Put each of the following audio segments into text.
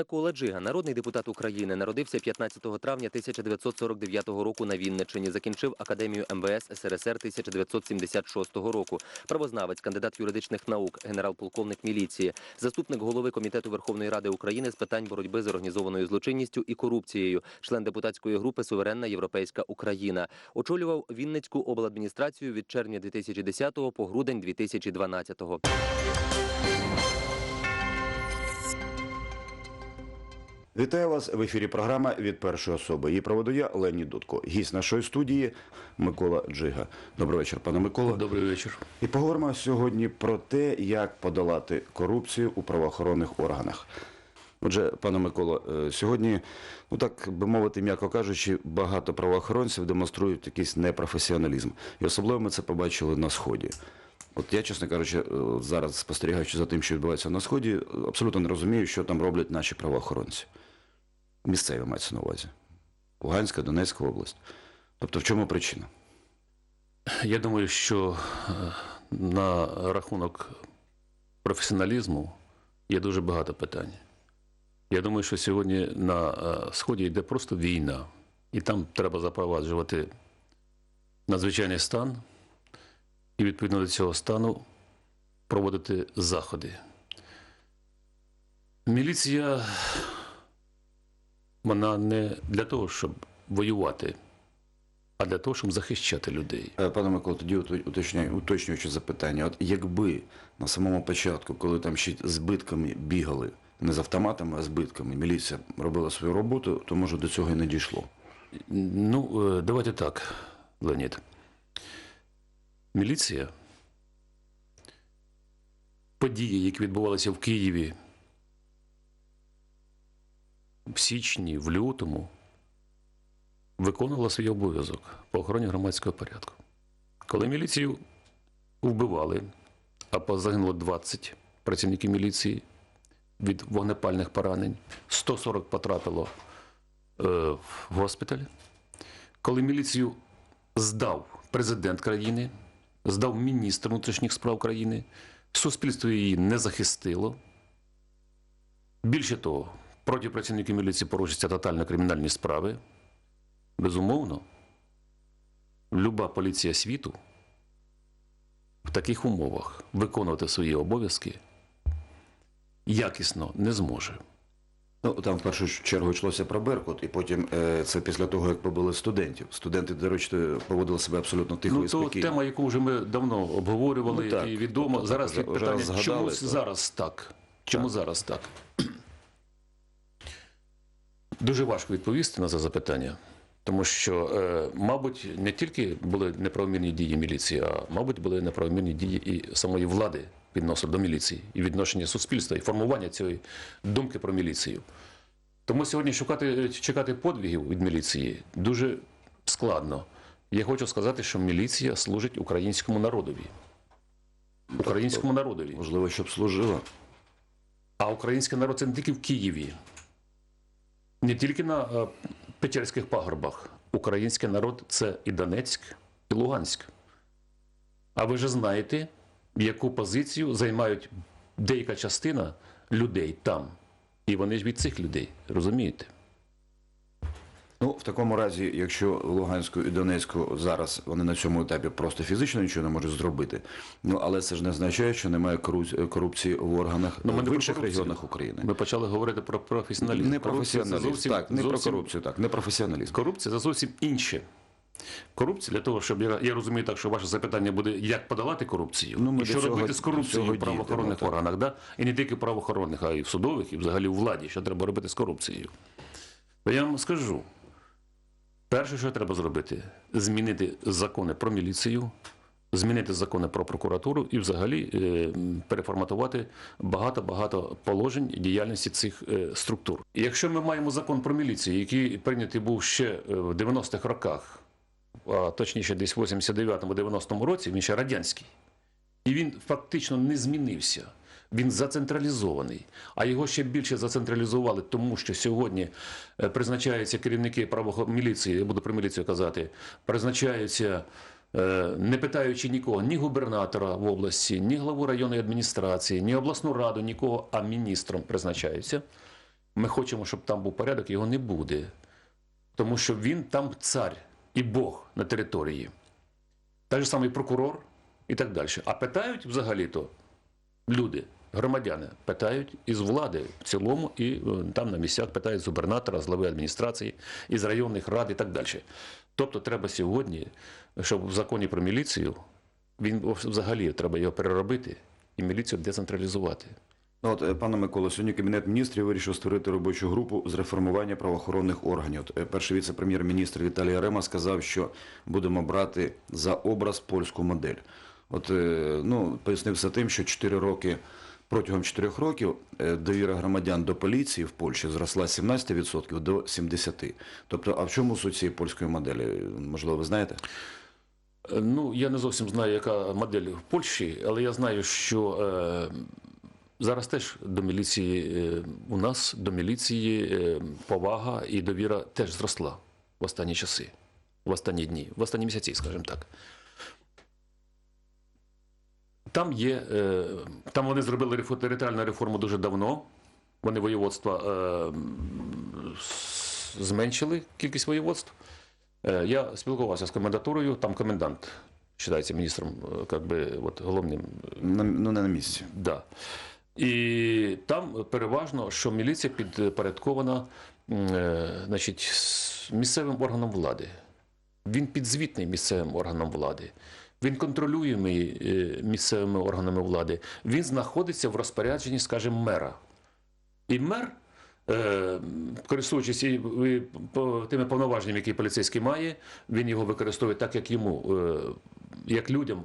Микола Джига, народний депутат України, народився 15 травня 1949 року на Вінниччині. Закінчив академію МВС СРСР 1976 року. Правознавець, кандидат юридичних наук, генерал-полковник міліції, заступник голови комітету Верховної Ради України з питань боротьби з організованою злочинністю і корупцією, член депутатської групи Суверенна Європейська Україна. Очолював Вінницьку обладміністрацію від червня 2010 по грудень 2012. Вітаю вас в ефірі. Програма від першої особи. Її проведу я Леонід Дудко. Гість нашої студії Микола Джига. Добрий вечір, пане Микола. Добрий вечір. І поговоримо сьогодні про те, як подолати корупцію у правоохоронних органах. Отже, пане Миколо, е, сьогодні, ну так би мовити, м'яко кажучи, багато правоохоронців демонструють якийсь непрофесіоналізм. І особливо ми це побачили на сході. От я, чесно кажучи, е, зараз спостерігаючи за тим, що відбувається на сході, абсолютно не розумію, що там роблять наші правоохоронці. Місцеві мається на увазі. Луганська, Донецька область. Тобто, в чому причина? Я думаю, що е, на рахунок професіоналізму є дуже багато питань. Я думаю, що сьогодні на е, Сході йде просто війна, і там треба запроваджувати надзвичайний стан, і відповідно до цього стану проводити заходи. Міліція, вона не для того, щоб воювати, а для того, щоб захищати людей. Е, Пане Микола, тоді ут- уточняю, уточнюючи запитання. От якби на самому початку, коли там ще збитками бігали, не з автоматами, а збитками, міліція робила свою роботу, то може до цього і не дійшло. Ну, е, давайте так, Леонід. Міліція, події, які відбувалися в Києві в січні, в лютому, виконувала свій обов'язок по охороні громадського порядку. Коли міліцію вбивали, а загинуло 20 працівників міліції від вогнепальних поранень, 140 потрапило е, в госпіталь. Коли міліцію здав президент країни, здав міністр внутрішніх справ країни, суспільство її не захистило. Більше того, проти працівників міліції порушуються тотально кримінальні справи. Безумовно, люба поліція світу в таких умовах виконувати свої обов'язки якісно не зможе. Ну там в першу чергу йшлося про Беркут, і потім е, це після того, як побили студентів. Студенти, до речі, поводили себе абсолютно тихо Ну, і то тема, яку вже ми давно обговорювали Ну, так. і відомо. Тобто, зараз вже- питання, вже згадали, чому то... зараз так? Чому Так. зараз так? Дуже важко відповісти на це запитання, тому що, е, мабуть, не тільки були неправомірні дії міліції, а мабуть, були неправомірні дії і самої влади відносно до міліції, і відношення суспільства, і формування цієї думки про міліцію. Тому сьогодні шукати, чекати подвигів від міліції дуже складно. Я хочу сказати, що міліція служить українському народові. Українському народові. Можливо, щоб служила. А український народ це не тільки в Києві, не тільки на е, Печерських пагорбах. Український народ це і Донецьк, і Луганськ. А ви ж знаєте, яку позицію займають деяка частина людей там. І вони ж від цих людей, розумієте? Ну, в такому разі, якщо Луганську і Донецьку зараз вони на цьому етапі просто фізично нічого не можуть зробити, ну але це ж не означає, що немає корупції в органах Ну, ми в інших регіонах України. Ми почали говорити про професіоналізм. Не професіоналізм, зовсім- так, не про корупцію, так, не професіоналізм. Корупція це зовсім інше. Корупція для того, щоб я, я розумію так, що ваше запитання буде, як подолати корупцію, Ну, ми і що цього- робити з корупцією в правоохоронних дійдемо, органах, да? і не тільки в правоохоронних, а й в судових, і взагалі у владі, що треба робити з корупцією. То я вам скажу: перше, що треба зробити, змінити закони про міліцію, змінити закони про прокуратуру і взагалі е, переформатувати багато-багато положень діяльності цих е, структур. Якщо ми маємо закон про міліцію, який прийнятий був ще е, в 90-х роках, а точніше десь в 89-90 році, він ще радянський, і він фактично не змінився. Він зацентралізований, а його ще більше зацентралізували, тому що сьогодні е, призначаються керівники правохо... міліції, я буду про міліцію казати, призначаються, е, не питаючи нікого, ні губернатора в області, ні главу районної адміністрації, ні обласну раду, нікого, а міністром призначаються. Ми хочемо, щоб там був порядок, його не буде. Тому що він там цар і Бог на території. Так же самий прокурор і так далі. А питають взагалі-то люди, громадяни, питають із влади в цілому, і е, там на місцях питають з губернатора, з глави адміністрації, із районних рад і так далі. Тобто треба сьогодні, щоб в законі про міліцію, він взагалі треба його переробити і міліцію децентралізувати. Ну, от, е, пане Миколо, сьогодні Кабінет міністрів вирішив створити робочу групу з реформування правоохоронних органів. От, е, Перший віце-прем'єр-міністр Віталій Рема сказав, що будемо брати за образ польську модель. От, ну, пояснив це тим, що 4 роки, протягом 4 років е, довіра громадян до поліції в Польщі зросла з 17% до 70%. Тобто, а в чому суть цієї польської моделі? Можливо, ви знаєте? Е, Ну, я не зовсім знаю, яка модель в Польщі, але я знаю, що е, зараз теж до міліції е, у нас до міліції е, повага і довіра теж зросла в останні часи, в останні дні, в останні місяці, скажімо так. Там є, е, там вони зробили територіальну реформу дуже давно. Вони воєводства е, зменшили кількість воєводств. Е, Я спілкувався з комендатурою, там комендант вважається міністром, как би, от, головним. На, ну, не на місці. Да. І там переважно, що міліція підпорядкована значить, місцевим органам влади. Він підзвітний місцевим органам влади. Він контролюємий е, місцевими органами влади. Він знаходиться в розпорядженні, скажімо, мера. І мер, е, користуючись тими повноваженнями, які поліцейський має, він його використовує так, як йому, е, як людям.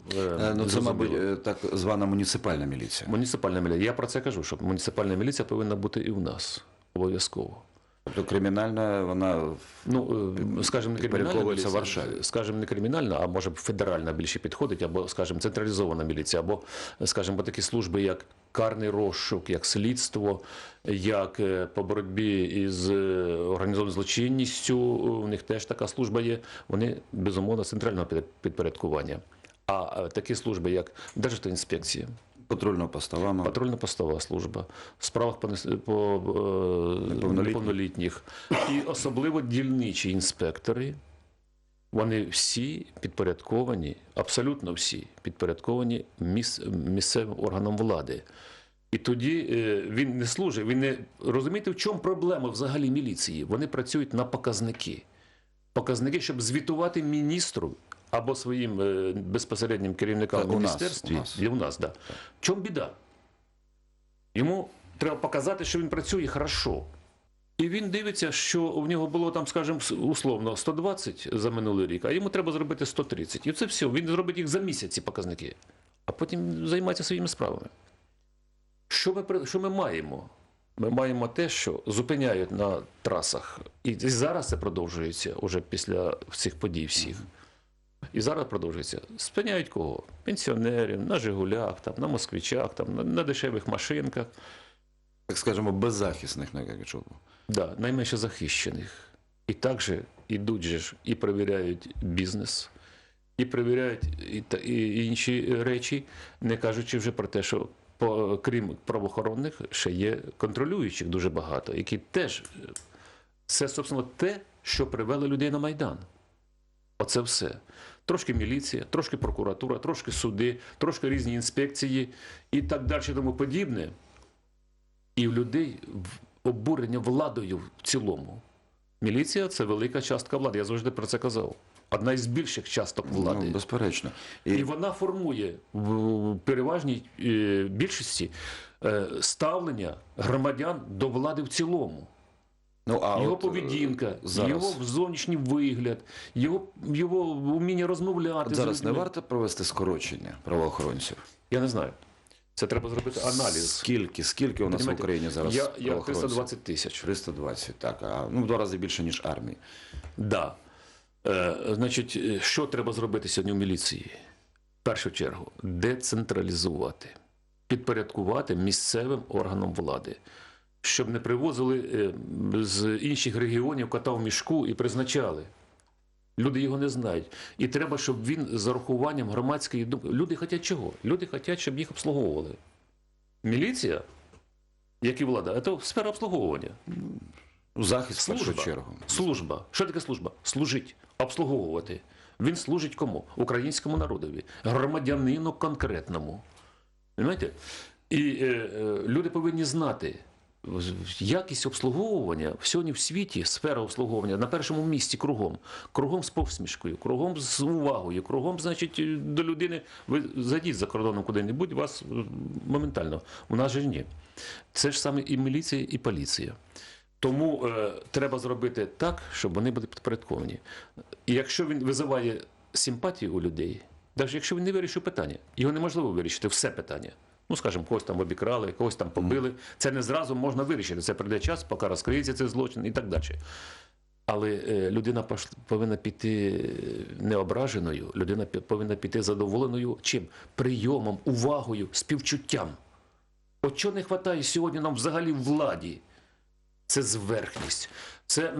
Ну, це, мабуть, так звана муніципальна міліція. Муніципальна міліція. Я про це кажу, що муніципальна міліція повинна бути і в нас. Обов'язково. Тобто кримінальна, вона Ну, е, скажімо, не кримінальна Варшаві. скажімо, не кримінальна, а може федеральна більше підходить, або, скажімо, централізована міліція, або, скажімо, такі служби, як карний розшук, як слідство, як е, по боротьбі із е, організованою злочинністю. У них теж така служба є. Вони безумовно центрального підпорядкування. А такі служби, як Державтоінспекція, патрульно-постова. Патрульно-постова служба, в справах по, нес- по е, Неповнолітніх. неповнолітніх. І особливо дільничі інспектори. Вони всі підпорядковані, абсолютно всі підпорядковані міс, місцевим органам влади. І тоді е, він не служить, він не розумієте, в чому проблема взагалі міліції? Вони працюють на показники. Показники, щоб звітувати міністру або своїм е, безпосереднім керівникам в у нас, міністерстві. у нас. І у нас, да. В чому біда? Йому треба показати, що він працює хорошо. І він дивиться, що в нього було там, скажімо, условно 120 за минулий рік, а йому треба зробити 130. І це все. Він зробить їх за місяць, ці показники, а потім займається своїми справами. Що ми, що ми маємо? Ми маємо те, що зупиняють на трасах. І зараз це продовжується уже після цих подій всіх. І зараз продовжується. Спиняють кого? Пенсіонерів, на Жигулях, там, на москвичах, там, на, на дешевих машинках. так скажемо, беззахисних, як я. Да, найменше захищених. І також ідуть же ж і перевіряють бізнес, і перевіряють і, та- і інші речі, не кажучи вже про те, що по, крім правоохоронних, ще є контролюючих дуже багато, які теж е, це, собственно, те, що привело людей на Майдан. Оце все. Трошки міліція, трошки прокуратура, трошки суди, трошки різні інспекції і так далі, тому подібне. І в людей в- обурення владою в цілому. Міліція це велика частка влади. Я завжди про це казав. Одна із більших часток влади. Ну, безперечно. І вона формує в переважній е, більшості е, ставлення громадян до влади в цілому. Ну, а його от, е, поведінка, зараз, його зовнішній вигляд, його, його вміння розмовляти. от з зараз не варто провести скорочення правоохоронців? Я не знаю. Це треба зробити аналіз. Скільки, скільки у нас в Україні зараз Я, я 320 тисяч. 320, так. А, ну, в два рази більше, ніж армії. Да. Е, значить, е, що треба зробити сьогодні в міліції? В першу чергу, децентралізувати, підпорядкувати місцевим органам влади, щоб не привозили е, з інших регіонів кота в мішку і призначали. Люди його не знають. І треба, щоб він з урахуванням громадської думки. Люди хочуть чого? Люди хочуть, щоб їх обслуговували. Міліція Як і влада, це сфера обслуговування. Ну, Захист в Служба. першу чергу. Служба. Що таке служба? Служить, обслуговувати. Він служить кому? Українському народові, громадянину конкретному. Понимаєте? І е, е, люди повинні знати. Якість обслуговування сьогодні в світі, сфера обслуговування на першому місці кругом. Кругом з посмішкою, кругом з увагою, кругом, значить, до людини. Ви зайдіть за кордоном куди-небудь, вас е, моментально. У нас же ні. Це ж саме і міліція, і поліція. Тому е, треба зробити так, щоб вони були підпорядковані. І якщо він визиває симпатію у людей, навіть якщо він не вирішив питання, його неможливо вирішити все питання. Ну, скажімо, когось там обікрали, когось там побили. Це не зразу можна вирішити. Це прийде час, поки розкриється цей злочин і так далі. Але е, людина пош- повинна піти неображеною, людина пі- повинна піти задоволеною чим? Прийомом, увагою, співчуттям. От чого не вистачає сьогодні нам взагалі владі? Це зверхність. Це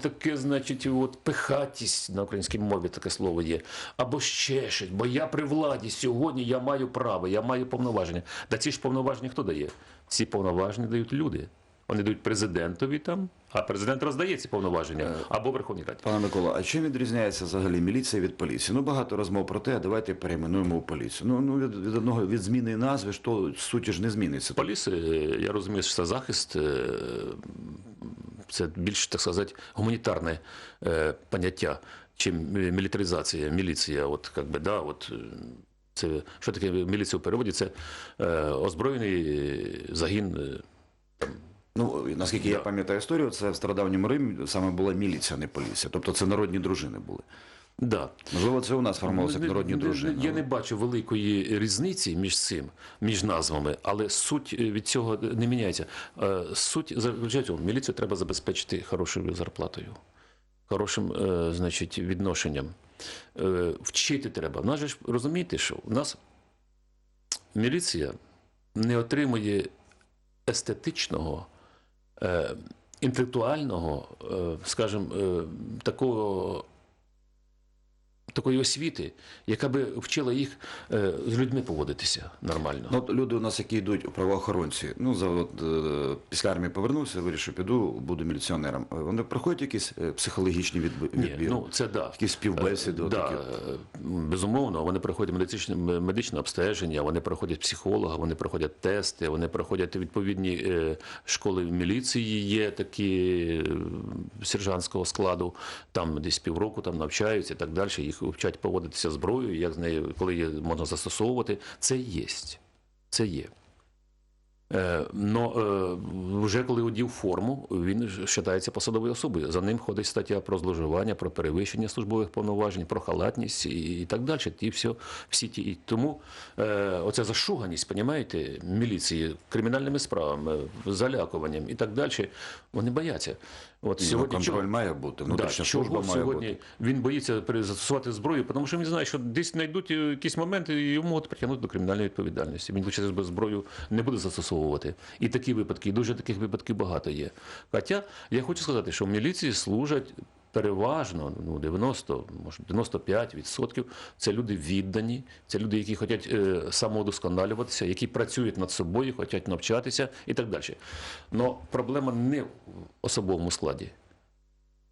таке, значить, от пихатість на українській мові таке слово є. Або ще щось. Бо я при владі сьогодні я маю право, я маю повноваження. Та ці ж повноваження хто дає? Ці повноваження дають люди. Вони дають президентові там, а президент роздає ці повноваження або Верховній Раді. Пане Микола, а чим відрізняється взагалі міліція від поліції? Ну багато розмов про те, а давайте перейменуємо у поліцію. Ну, ну від, від одного від зміни назви то суті ж не зміниться. Поліс, е, я розумію, що це захист, е, це більш, так сказати, гуманітарне е, поняття, чим е, мілітаризація, міліція. От, як би, да, от, е, це, що таке міліція у переводі? Це е, озброєний загін. Там, Ну наскільки я пам'ятаю історію, це в стародавньому Римі саме була міліція, а не поліція. Тобто це народні дружини були. Да. Можливо, це у нас формувалося як народні дружини. Я не бачу великої різниці між цим, між назвами, але суть е, від цього не міняється. Е, Суть заключається міліцію треба забезпечити хорошою зарплатою, хорошим, е, значить, відношенням. Вчити треба. У нас же ж розумієте, що у нас міліція не отримує естетичного, інтелектуального, скажімо, такого такої освіти, яка би вчила їх е, з людьми поводитися нормально. Ну, от люди у нас, які йдуть правоохоронці, ну за от, е, після армії повернувся, вирішив, піду, буду міліціонером. Е, Вони проходять якісь е, психологічні відбі- Ні, ну це да. Якісь співбесіди, Е, да, такі. безумовно, вони проходять медичне, медичне обстеження, вони проходять психолога, вони проходять тести, вони проходять відповідні е, школи в міліції, є такі е, сержантського складу, там десь півроку там навчаються і так далі. Їх вчать поводитися зброєю, як з нею, коли її можна застосовувати. Це є. Це є. Е, е, вже коли одів форму, він вважається посадовою особою. За ним ходить стаття про зловживання, про перевищення службових повноважень, про халатність і, і так далі. Ті все, всі ті. І тому е, оця зашуганість, понімаєте, міліції кримінальними справами, залякуванням і так далі, вони бояться. От сьогодні ну, контроль чого- має бути, внутрішня Да, служба чого має сьогодні бути. він боїться застосувати зброю, тому що він знає, що десь знайдуть е, якісь моменти, і його можуть притягнути до кримінальної відповідальності. Він лише без зброю не буде застосовувати. І такі випадки, і дуже таких випадків багато є. Хоча я хочу сказати, що в міліції служать. Переважно, ну 90, може 95% це люди віддані, це люди, які хочуть е, самоудосконалюватися, які працюють над собою, хочуть навчатися і так далі. Але проблема не в особовому складі.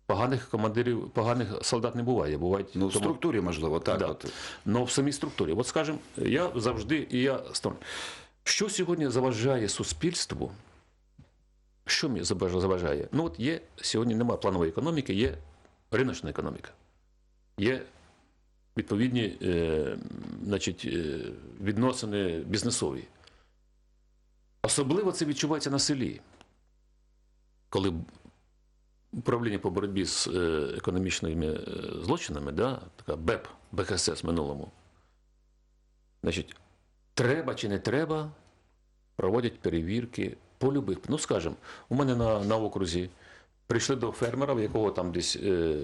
Поганих командирів, поганих солдат не буває. Бувають Ну, в тому- структурі, можливо, так. Да. От. Но в самій структурі. От скажімо, я завжди і я. Що сьогодні заважає суспільству? Що мені заважає? Ну, от є сьогодні немає планової економіки, є риночна економіка. Є відповідні е, значить, е, відносини бізнесові. Особливо це відчувається на селі, коли управління по боротьбі з е, економічними е, злочинами, да, така БЕП, БХСС в минулому. Значить, треба чи не треба, проводять перевірки по любих. Ну, скажімо, у мене на, на окрузі прийшли до фермера, в якого там десь е,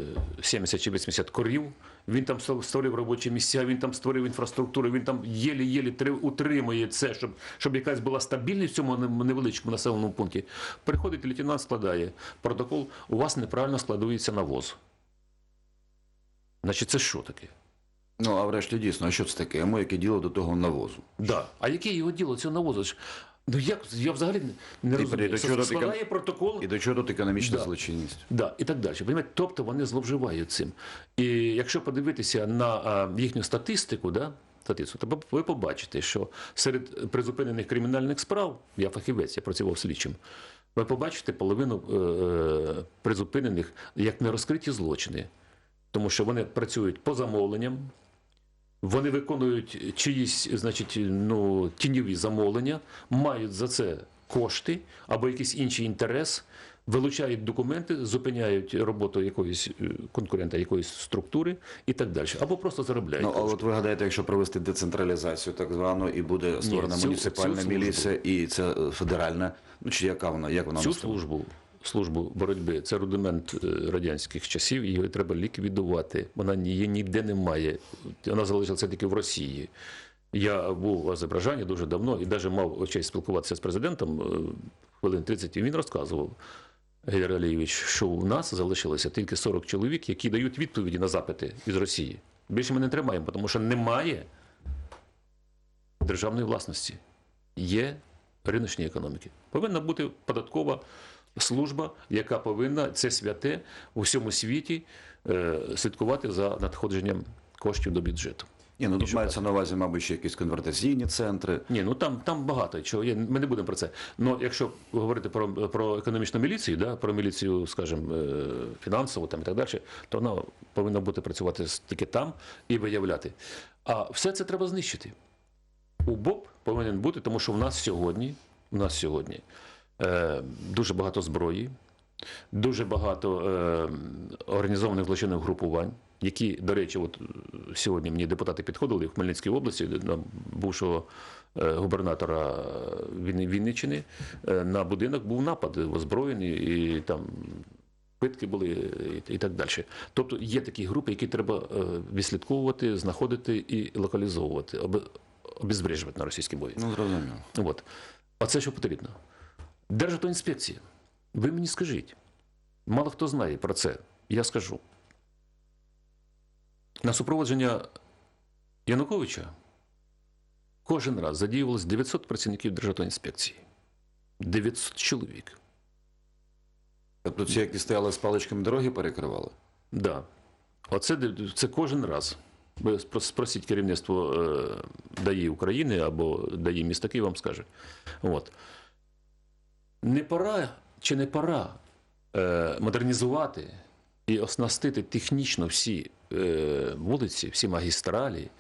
70 чи 80 корів. Він там створив робочі місця, він там створив інфраструктуру, він там єлі-єлі утримує це, щоб, щоб якась була стабільність в цьому невеличкому населеному пункті. Приходить лейтенант, складає протокол, у вас неправильно складується навоз. Значить, це що таке? Ну, а врешті дійсно, а що це таке? Йому яке діло до того навозу? Да. А яке його діло цього навозу? Ну як я взагалі не І розумію. до чого Складає протокол. І до чого тут економічна Да. злочинність? Да, і так далі. Понімаєте? Тобто вони зловживають цим. І якщо подивитися на а, їхню статистику, да, статистику, то ви побачите, що серед призупинених кримінальних справ, я фахівець, я працював слідчим, ви побачите половину е, е, призупинених як нерозкриті злочини, тому що вони працюють по замовленням. Вони виконують чиїсь, значить, ну, тіньові замовлення, мають за це кошти або якийсь інший інтерес, вилучають документи, зупиняють роботу якоїсь е, конкурента, якоїсь структури і так далі. Або просто заробляють. Ну, а кошти. от ви гадаєте, якщо провести децентралізацію так звану, і буде створена цю- муніципальна цю міліція, і це е, федеральна, ну чи яка вона, як вона Цю службу, службу боротьби це рудимент е, радянських часів, її треба ліквідувати. Вона її ніде немає. Вона залишилася тільки в Росії. Я був в Азербайджані дуже давно і навіть мав честь спілкуватися з президентом е, хвилин 30, і він розказував. Гейдер що у нас залишилося тільки 40 чоловік, які дають відповіді на запити із Росії. Більше ми не тримаємо, тому що немає державної власності. Є риночні економіки. Повинна бути податкова служба, яка повинна це святе у всьому світі е, слідкувати за надходженням коштів до бюджету. Ні, ну тут мається на увазі, мабуть, ще якісь конвертаційні центри. Ні, ну там, там багато чого є. Ми не будемо про це. Ну, якщо говорити про, про економічну міліцію, да, про міліцію, скажімо, е, фінансову там і так далі, то вона повинна бути працювати тільки там і виявляти. А все це треба знищити. УБОП повинен бути, тому що в нас сьогодні, в нас сьогодні е, дуже багато зброї, дуже багато е, організованих злочинних групувань, які, до речі, от сьогодні мені депутати підходили в Хмельницькій області на бувшого е, губернатора Вінни- Вінниччини. На будинок був напад озброєний і там. Питки були і, так далі. Тобто є такі групи, які треба відслідковувати, знаходити і локалізовувати, об, обезврежувати на російській мові. Ну, зрозуміло. От. А це що потрібно? Державтоінспекція. Ви мені скажіть. Мало хто знає про це. Я скажу. На супроводження Януковича кожен раз задіювалось 900 працівників Державтоінспекції. 900 чоловік. Тобто ці, які стояли з паличками дороги, перекривали? Да. Оце це кожен раз. Ви спросіть керівництво е, ДАІ України або ДАІ міста Києва вам скаже. От. Не пора чи не пора е, модернізувати і оснастити технічно всі е, вулиці, всі магістралі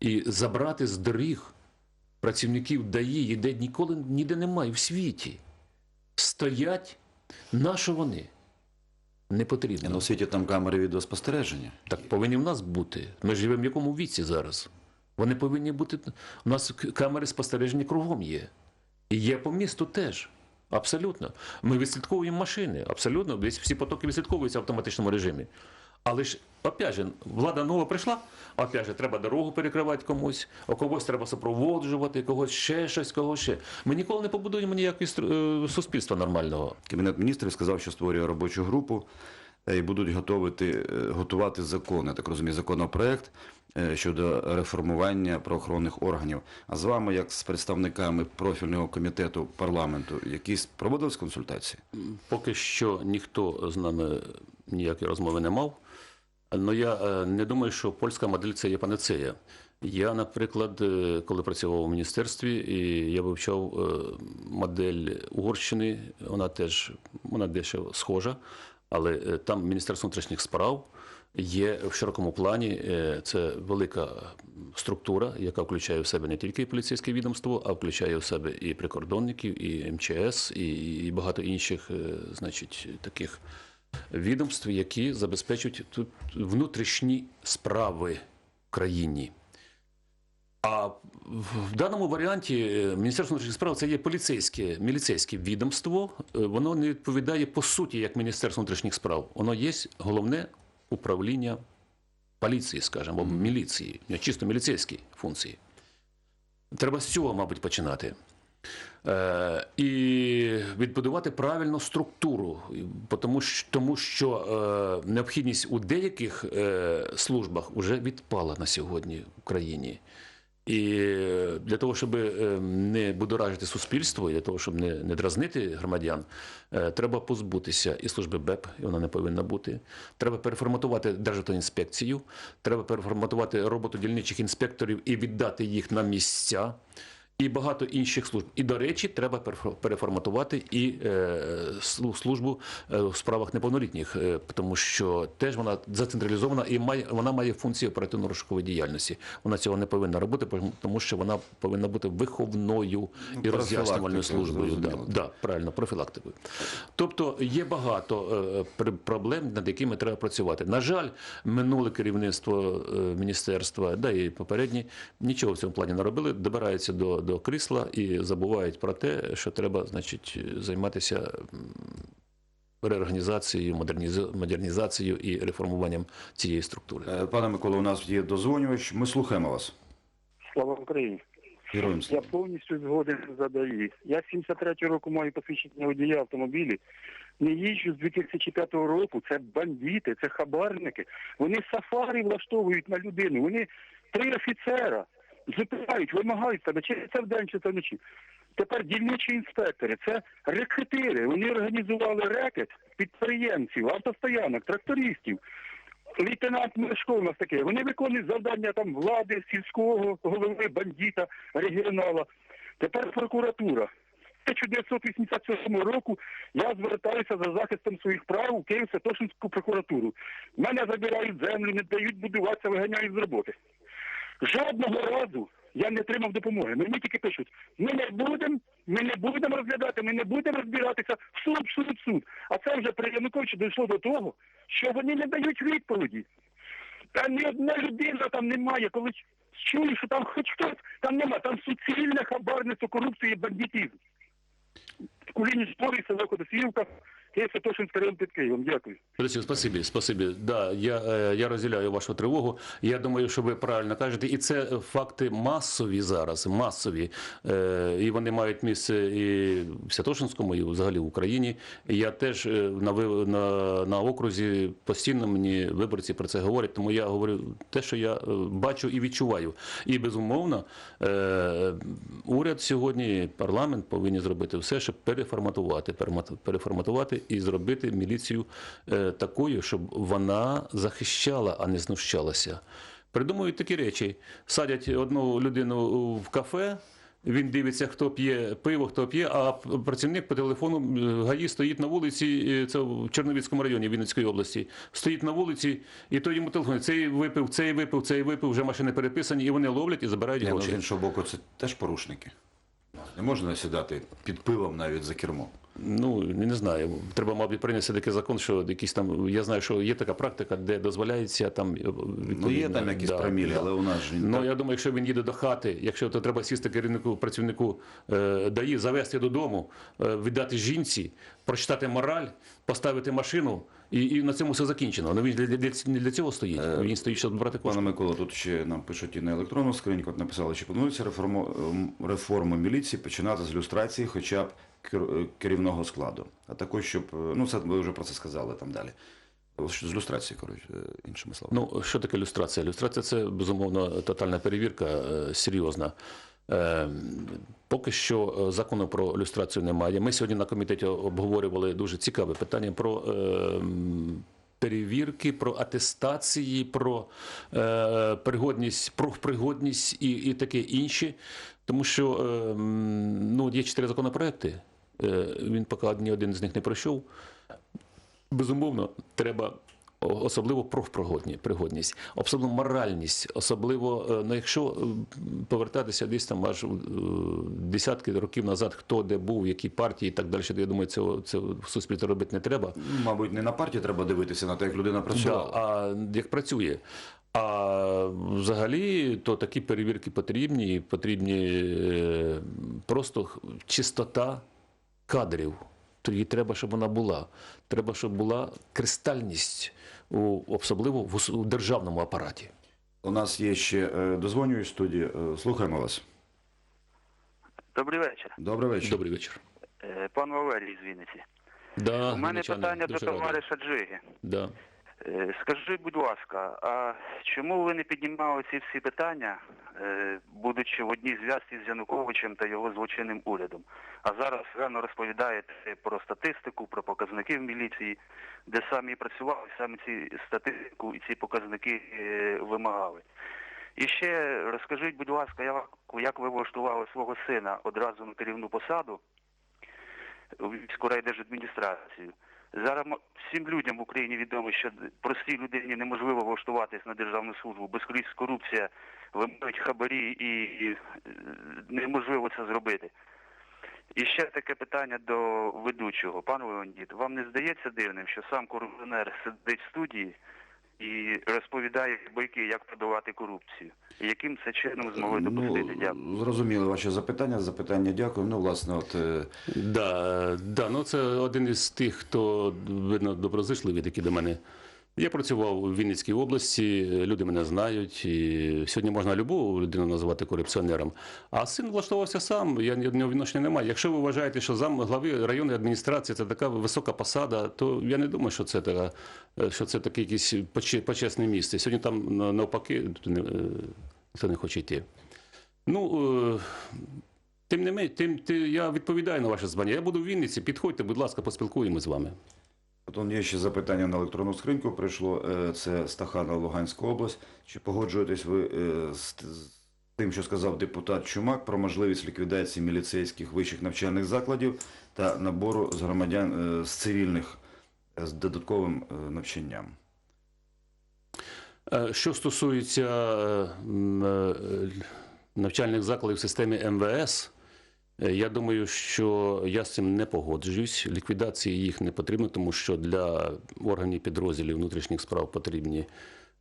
і забрати з доріг працівників ДАІ, де ніколи ніде немає в світі. Стоять, на що вони? Не потрібно. На світі там камери відеоспостереження. Так повинні в нас бути. Ми живемо в якому віці зараз? Вони повинні бути. У нас камери спостереження кругом є. І є по місту теж. Абсолютно. Ми відслідковуємо машини. Абсолютно. Десь всі потоки відслідковуються в автоматичному режимі. Але ж, опять же, влада нова прийшла, опять же, треба дорогу перекривати комусь, а когось треба супроводжувати, когось ще щось, когось ще. Ми ніколи не побудуємо ніякого е, суспільства нормального. Кабінет міністрів сказав, що створює робочу групу і будуть готувати, е, готувати закон, я так розумію, законопроект е, щодо реформування правоохоронних органів. А з вами, як з представниками профільного комітету парламенту, якісь проводились консультації? Поки що ніхто з нами ніякої розмови не мав. Але я е, не думаю, що польська модель це є панацея. Я, наприклад, е, коли працював у міністерстві, і я вивчав е, модель Угорщини, вона теж вона дещо схожа, але е, там Міністерство внутрішніх справ є в широкому плані. е, Це велика структура, яка включає в себе не тільки поліцейське відомство, а включає в себе і прикордонників, і МЧС, і, багато інших, е, значить, таких відомств, які забезпечують тут внутрішні справи в країні. А в даному варіанті е, Міністерство внутрішніх справ це є поліцейське, міліцейське відомство. Е, Воно не відповідає по суті як Міністерство внутрішніх справ. Воно є головне управління поліції, скажімо, або міліції, чисто міліцейські функції. Треба з цього, мабуть, починати. Е, і відбудувати правильну структуру, тому що, тому що е, необхідність у деяких е, службах вже відпала на сьогодні в країні. І для того, щоб е, не будоражити суспільство, і для того, щоб не, не дразнити громадян, е, треба позбутися і служби БЕП, і вона не повинна бути. Треба переформатувати Державтоінспекцію, треба переформатувати роботу дільничих інспекторів і віддати їх на місця. І багато інших служб. І, до речі, треба перефо- переформатувати і е, слу- службу е, у справах неповнолітніх, е, тому що теж вона зацентралізована і має вона має функцію оперативно-розшукової діяльності. Вона цього не повинна робити, тому що вона повинна бути виховною і роз'яснювальною службою. Да, да, правильно, профілактикою. Тобто є багато е, проблем, над якими треба працювати. На жаль, минуле керівництво е, міністерства, да і попередні, нічого в цьому плані не робили, добираються до, до крісла і забувають про те, що треба, значить, займатися реорганізацією, модернізацією і реформуванням цієї структури. Е, Пане Миколо, у нас є дозвонювач. Ми слухаємо вас. Слава Україні! Героям Я повністю згоден з задаї. Я 73-го року маю посвідчення водія автомобілі. Не їжджу з 2005 року. Це бандити, це хабарники. Вони сафарі влаштовують на людину. Вони три офіцера зупиняють, вимагають себе, чи це вдень, чи це вночі. Тепер дільничі інспектори, це рекетири. Вони організували рекет підприємців, автостоянок, трактористів. Лейтенант Мешко у нас таке. Вони виконують завдання там влади, сільського голови, бандита, регіонала. Тепер прокуратура. В 1987 року я звертаюся за захистом своїх прав у Київ-Святошинську прокуратуру. Мене забирають землю, не дають будуватися, виганяють з роботи. Жодного разу я не отримав допомоги. Мені тільки пишуть, ми не будемо, ми не будемо розглядати, ми не будемо розбиратися в суд, в суд, суд. А це вже при Януковичі дійшло до того, що вони не дають відповіді. Та ні одна людина там немає, коли чую, що там хоч хтось, там нема, там суцільне хабарництво, корупція бандитизм. Куліні спорі, село Ходосіївка, Київ Святошинський район під Києвом. Дякую. Олексій, спасибі, спасибі. Да, я, е, я розділяю вашу тривогу. Я думаю, що ви правильно кажете, і це факти масові зараз, масові. Е, і вони мають місце і в Святошинському, і взагалі в Україні. Я теж е, на, на, на окрузі постійно мені виборці про це говорять, тому я говорю те, що я е, бачу і відчуваю. І безумовно, е, уряд сьогодні, парламент повинні зробити все, щоб переформатувати, переформатувати і зробити міліцію е, такою, щоб вона захищала, а не знущалася. Придумують такі речі: садять одну людину в кафе. Він дивиться, хто п'є пиво, хто п'є, а працівник по телефону ГАІ стоїть на вулиці, е, це в Черновіцькому районі Вінницької області. Стоїть на вулиці, і той йому телефонує, цей випив, цей випив, цей випив, вже машини переписані, і вони ловлять і забирають Ні, ну, з іншого боку, це теж порушники. Не можна сідати під пивом навіть за кермо. Ну не знаю. Треба, мабуть, прийняти такий закон, що якісь там. Я знаю, що є така практика, де дозволяється там Ну, є там якісь промілі, але у нас же Ну так. я думаю, якщо він їде до хати, якщо то треба сісти керівнику працівнику е, ДАІ, завести додому, е, віддати жінці, прочитати мораль, поставити машину, і, і на цьому все закінчено. Ну він для, для, для цього стоїть. Він стоїть, щоб брати кошти. Пане Микола, тут ще нам пишуть і на електронну скриньку, от написали, чи планується реформу, ем, реформу міліції починати з люстрації хоча б е, керівного складу. А також, щоб, е, ну це ви вже про це сказали там далі. З люстрації, коротше, е, іншими словами. Ну, що таке люстрація? Люстрація це безумовно тотальна перевірка, е, серйозна. Поки що е, закону про люстрацію немає. Ми сьогодні на комітеті обговорювали дуже цікаве питання про е, перевірки, про атестації, про е, пригодність, профпригодність і, і таке інше. Тому що е, ну, є чотири законопроекти. Е, Він поки ні один з них не пройшов. Безумовно, треба особливо профпригодні- пригодність, особливо моральність, особливо, е, ну, якщо е, повертатися десь там аж е, десятки років назад, хто де був, які партії і так далі, я думаю, цього, цього в суспільстві робити не треба. Мабуть, не на партію треба дивитися на те, як людина Да, а як працює. А взагалі, то такі перевірки потрібні, потрібні просто чистота кадрів. То їй треба, щоб вона була. Треба, щоб була кристальність, у, особливо в, у державному апараті. У нас є ще е, дозвонюють студії. Е, Слухаємо вас. Добрий вечір. Добрий вечір. Добрий вечір. Е, Пан Валерій з Вінниці. Да, У мене питання до товариша Джиги. Да. Е, Скажіть, будь ласка, а чому ви не піднімали ці всі питання, е, будучи в одній зв'язці з Януковичем та його злочинним урядом? А зараз рано розповідаєте про статистику, про показники в міліції, де самі працювали, саме ці статистику і ці показники е, вимагали. І ще розкажіть, будь ласка, як, ви влаштували свого сина одразу на керівну посаду в війську райдержадміністрацію? Зараз всім людям в Україні відомо, що простій людині неможливо влаштуватись на державну службу. Безкрізь корупція, вимагають хабарі і і неможливо це зробити. І ще таке питання до ведучого. Пане Леонід, вам не здається дивним, що сам корупціонер сидить в студії і розповідає бойки, як подавати корупцію? І яким це чином змогли допустити? Дякую. Ну, зрозуміли ваше запитання. Запитання дякую. Ну, власне, от е, Да, да, ну це один із тих, хто видно доброзичливий такі до мене. Я працював у Вінницькій області, люди мене знають. І сьогодні можна любу людину називати корупціонером. А син влаштувався сам, я нього відношення не маю. Якщо ви вважаєте, що зам глави районної адміністрації це така висока посада, то я не думаю, що це така, що це таке якесь почесне місце. Сьогодні там навпаки не- е, не хоче йти. Ну, е, Тим не менш, тим, ти, я відповідаю на ваше звання. Я буду в Вінниці. Підходьте, будь ласка, поспілкуємося з вами. Потім є ще запитання на електронну скриньку. Прийшло е, це Стахана Луганська область. Чи погоджуєтесь ви е, з, тим, що сказав депутат Чумак про можливість ліквідації міліцейських вищих навчальних закладів та набору з громадян е, з цивільних з додатковим навчанням? Що стосується навчальних закладів в системі МВС, я думаю, що я з цим не погоджуюсь. Ліквідації їх не потрібно, тому що для органів підрозділів внутрішніх справ потрібні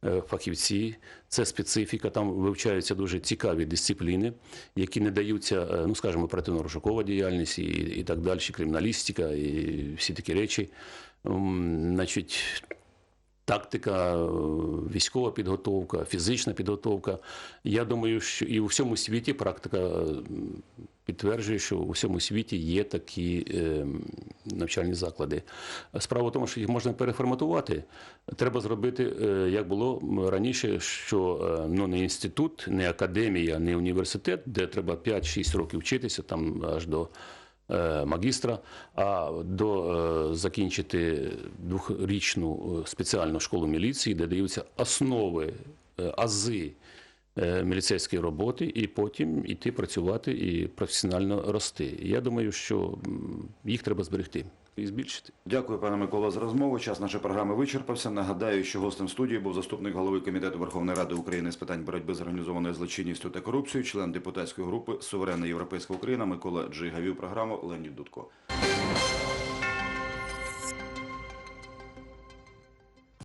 е, фахівці. Це специфіка. Там вивчаються дуже цікаві дисципліни, які не даються, е, ну скажімо, оперативно-розшукова діяльність і, і так далі, криміналістика і всі такі речі. Значить, тактика, е, військова підготовка, фізична підготовка. Я думаю, що і у всьому світі практика е, підтверджує, що у всьому світі є такі е, навчальні заклади. Справа в тому, що їх можна переформатувати. Треба зробити, е, як було раніше, що е, ну, не інститут, не академія, не університет, де треба 5-6 років вчитися, там аж до е, магістра, а до закінчити двохрічну спеціальну школу міліції, де даються основи, ази міліцейської роботи, і потім іти працювати і професіонально рости. Я думаю, що їх треба зберегти і збільшити. Дякую, пане Микола, за розмову. Час нашої програми вичерпався. Нагадаю, що гостем студії був заступник голови комітету Верховної Ради України з питань боротьби з організованою злочинністю та корупцією, член депутатської групи Суверенна Європейська Україна Микола Джигавів. Програму Леонід Дудко.